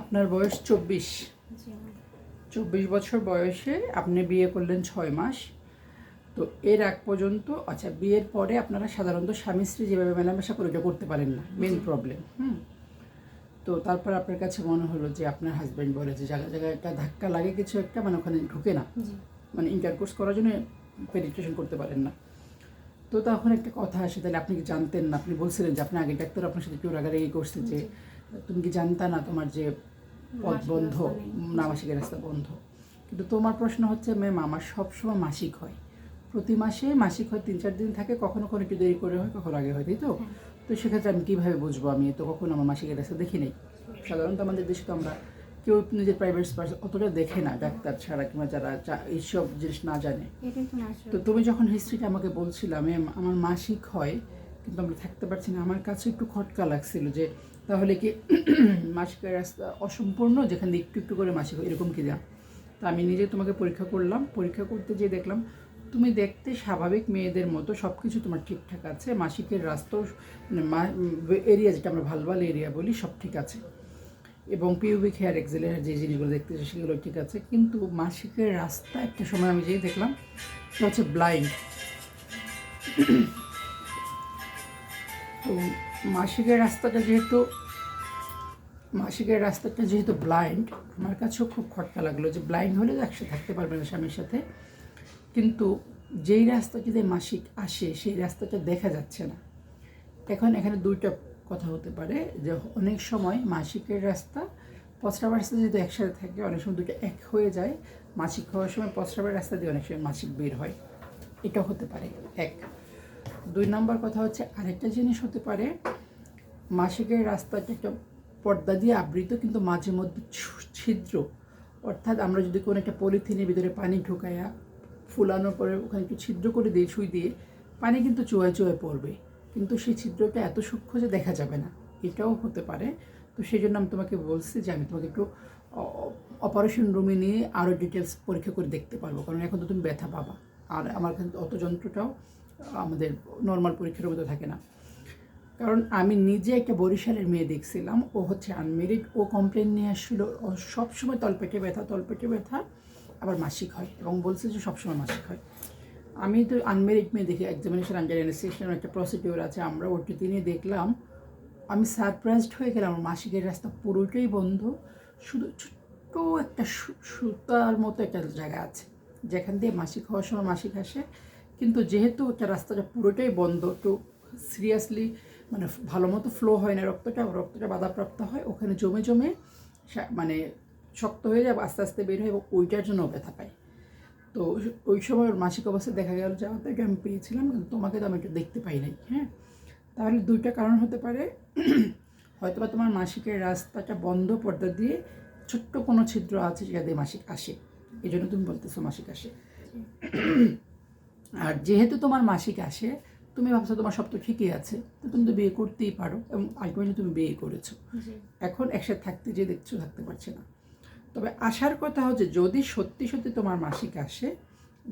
আপনার বয়স চব্বিশ। চব্বিশ বছর বয়সে আপনি বিয়ে করলেন ছয় মাস। তো এর আগ পর্যন্ত আচ্ছা বিয়ের পরে আপনারা সাধারণত স্বামী স্ত্রী যেভাবে মেলামেশা করে ওটা করতে পারেন না মেন প্রবলেম হুম? তো তারপর আপনার কাছে মনে হলো যে আপনার হাজব্যান্ড বলে যে জায়গায় জায়গায় একটা ধাক্কা লাগে কিছু একটা মানে ওখানে ঢুকে না। মানে ইন্টারকোর্স করার জন্য পেনিট্রেশন করতে পারেন না। তো তখন একটা কথা আসে তাহলে আপনি কি জানতেন না? আপনি বলছিলেন যে আপনি আগে ডাক্তার আপনার সাথে একটু রাগারাগি করছে যে তুমি কি জানতা না তোমার যে পথ বন্ধ? রাস্তা নেই। না মাসিকের রাস্তা বন্ধ। কিন্তু তোমার প্রশ্ন হচ্ছে ম্যাম আমার সবসময় মাসিক হয়। প্রতি মাসে মাসিক হয় তিন চার দিন থাকে কখনো কখনো একটু দেরি করে হয় কখনো আগে হয় তাই তো? তো সেক্ষেত্রে আমি কীভাবে বুঝব আমি? তো কখনো আমার মাসিকের রাস্তা দেখি নেই। সাধারণত আমাদের দেশে তো আমরা কেউ নিজের প্রাইভেট অতটা দেখে না ডাক্তার ছাড়া কিংবা যারা এইসব জিনিস না জানে। তো তুমি যখন হিস্ট্রিটা আমাকে বলছিলাম "ম্যাম, আমার মাসিক হয় কিন্তু আমরা থাকতে পারছি না আমার কাছে একটু খটকা লাগছিল যে তাহলে কি মাসিকের রাস্তা অসম্পূর্ণ? যেখান একটু একটু করে মাসিক এরকম কি যা? তা আমি নিজে তোমাকে পরীক্ষা করলাম। পরীক্ষা করতে যেয়ে দেখলাম, তুমি দেখতে স্বাভাবিক মেয়েদের মতো সব কিছু তোমার ঠিকঠাক আছে। মাসিকের রাস্তাও মানে এরিয়া যেটা আমরা ভালভাল এরিয়া বলি, সব ঠিক আছে। এবং পিউবিক হেয়ার এক্সেলের যে জিনিসগুলো দেখতে চাই, সেগুলো ঠিক আছে। কিন্তু মাসিকের রাস্তা একটা সময় আমি যেই দেখলাম, সেটা হচ্ছে ব্লাইন্ড তো মাসিকের রাস্তাটা যেহেতু, মাসিকের রাস্তাটা যেহেতু ব্লাইন্ড আমার কাছেও খুব খটকা লাগল যে ব্লাইন্ড হলে একসাথে থাকতে পারবে না স্বামীর সাথে। কিন্তু যেই রাস্তা যদি মাসিক আসে, সেই রাস্তাটা দেখা যাচ্ছে না। এখন এখানে দুইটা কথা হতে পারে, যে অনেক সময় মাসিকের রাস্তা পশ্রাবের রাস্তা যদি একসাথে থাকে, অনেক সময় দুটো এক হয়ে যায়, মাসিক হওয়ার সময় পশ্রাবের রাস্তা দিয়ে অনেক সময় মাসিক বের হয়। এটা হতে পারে, এক। দুই নম্বর কথা হচ্ছে আরেকটা জিনিস হতে পারে, মাসিকের রাস্তাটা একটা পর্দা দিয়ে আবৃত কিন্তু মাঝে মধ্যে ছিদ্র। অর্থাৎ আমরা যদি কোনো একটা পলিথিনের ভিতরে পানি ঢুকাইয়া ফুলানোর পরে ওখানে একটু ছিদ্র করে দিয়ে সুই দিয়ে, পানি কিন্তু চুয়ায় চুয়ায় পড়বে। কিন্তু সেই ছিদ্রটা এত সূক্ষ্ম যে দেখা যাবে না। এটাও হতে পারে। তো সেই জন্য আমি তোমাকে বলছি যে আমি তোমাকে একটু অপারেশন রুমে নিয়ে আরও ডিটেলস পরীক্ষা করে দেখতে পারব। কারণ এখন তো তুমি ব্যথা পাবা। আর আমার অত যন্ত্রটাও আমাদের নর্মাল পরীক্ষার মধ্যে থাকে না। কারণ আমি নিজে একটা বরিশালের মেয়ে দেখছিলাম, ও হচ্ছে আনমেরিড ও কমপ্লেন নিয়ে আসছিল, ও সবসময় তলপেটে ব্যথা তলপেটে ব্যথা, আবার মাসিক হয় এবং বলছে যে সবসময় মাসিক হয়। আমি তো আনমেরিড মেয়ে দেখি এক্সামিনেশন আন্ডার অ্যানেসিয়েশন একটা প্রসিডিওর আছে, আমরা ওটিতে নিয়ে দেখলাম। আমি সারপ্রাইজড হয়ে গেলাম আমার মাসিকের রাস্তা পুরোটাই বন্ধ, শুধু ছোট্ট একটা সুতার মতো একটা জায়গা আছে, যেখান দিয়ে মাসিক হওয়ার সময় মাসিক আসে। কিন্তু যেহেতু রাস্তাটা পুরোটাই বন্ধ, তো সিরিয়াসলি মানে ভালো মতো ফ্লো হয় না রক্তটা রক্তটা বাধাপ্রাপ্ত হয়, ওখানে জমে জমে মানে শক্ত হয়ে যায়, আস্তে আস্তে বের হয় এবং ওইটার জন্য ব্যথা পায়। তো ওই সময় মাসিক অবস্থা দেখা গেল যে আমাদেরকে আমি পেয়েছিলাম, কিন্তু তোমাকে তো আমি একটু দেখতে পাই নাই। হ্যাঁ? তাহলে দুইটা কারণ হতে পারে। হয়তোবা তোমার মাসিকের রাস্তাটা বন্ধ পর্দা দিয়ে ছোট্ট কোনো ছিদ্র আছে যেটা দিয়ে মাসিক আসে। এই জন্য তুমি বলতেছো মাসিক আসে। আর যেহেতু তোমার মাসিক আসে তুমি ভাবছ তোমার সব তো ঠিকই আছে তো তুমি তো বিয়ে করতেই পারো এবং আলটিমেটলি তুমি বিয়ে করেছ। এখন একসাথে থাকতে যে দেখছ থাকতে পারছে না। তবে আসার কথা হচ্ছে যদি সত্যি সত্যি তোমার মাসিক আসে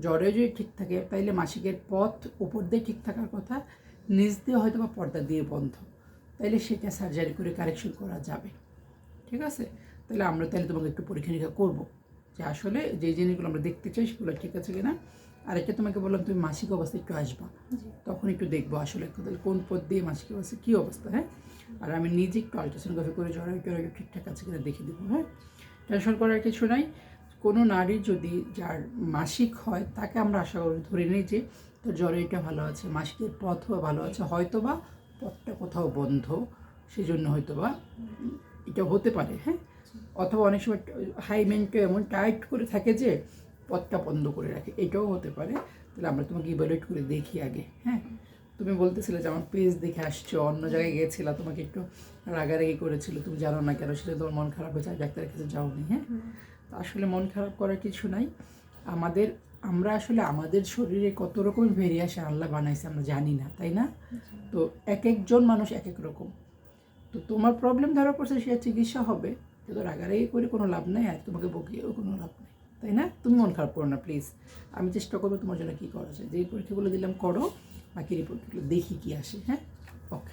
জ্বরে যদি ঠিক থাকে তাইলে মাসিকের পথ উপর দিয়ে ঠিক থাকার কথা নিজ দিয়ে হয়তো বা পর্দা দিয়ে বন্ধ। তাইলে সেটা সার্জারি করে কারেকশন করা যাবে। ঠিক আছে? তাহলে আমরা তাহলে তোমাকে একটু পরীক্ষা নিরীক্ষা করব যে আসলে যে জিনিসগুলো আমরা দেখতে চাই সেগুলো ঠিক আছে কিনা। আর একটা তোমাকে বললাম তুমি মাসিক অবস্থা একটু আসবা। তখন একটু দেখব আসলে কোন পথ দিয়ে মাসিক অবস্থা কী অবস্থা হ্যাঁ? আর আমি নিজে একটু আলট্রাসাউন্ড করে টড়াই ঠিকঠাক আছে কিনা দেখে দেবো হ্যাঁ? টেনশন করার কিছু নাই। কোনো নারী যদি যার মাসিক হয় তাকে আমরা আশা করি ধরে নিই যে তোর জরাইটা ভালো আছে মাসিকের পথও ভালো আছে হয়তো বা পথটা কোথাও বন্ধ সেজন্য হয়তো বা এটা হতে পারে হ্যাঁ? অথবা অনেক সময় হাই মেনটা এমন টাইট করে থাকে যে পথটা বন্ধ করে রাখে। এটাও হতে পারে। তাহলে আমরা তোমাকে ইভ্যালুয়েট করে দেখি আগে হ্যাঁ? তুমি বলতেছিলে যে আমার পেজ দেখে আসছো অন্য জায়গায় গিয়েছিলা তোমাকে একটু রাগারাগি করেছিল। তুমি জানো না কেন সেটা তোমার মন খারাপ হয়েছে আর ডাক্তারের কাছে যাওনি হ্যাঁ? তো আসলে মন খারাপ করার কিছু নাই। আমাদের আমরা আসলে আমাদের শরীরে কত রকমের ভেরিয়েশন আল্লাহ বানাইছে আমরা জানি না তাই না? তো এক একজন মানুষ এক এক রকম। তো তোমার প্রবলেম ধরা পড়ছে সে চিকিৎসা হবে। কিন্তু রাগারাগি করে কোনো লাভ নেই আর তোমাকে বকিয়েও কোনো লাভ নেই। তাই না? তুমি মন খারাপ করো না প্লিজ আমি চেষ্টা করব তোমার জন্য কী করা যায়। যেই পরীক্ষাগুলো দিলাম করো, বাকি রিপোর্টগুলো দেখি কি আসে হ্যাঁ? ওকে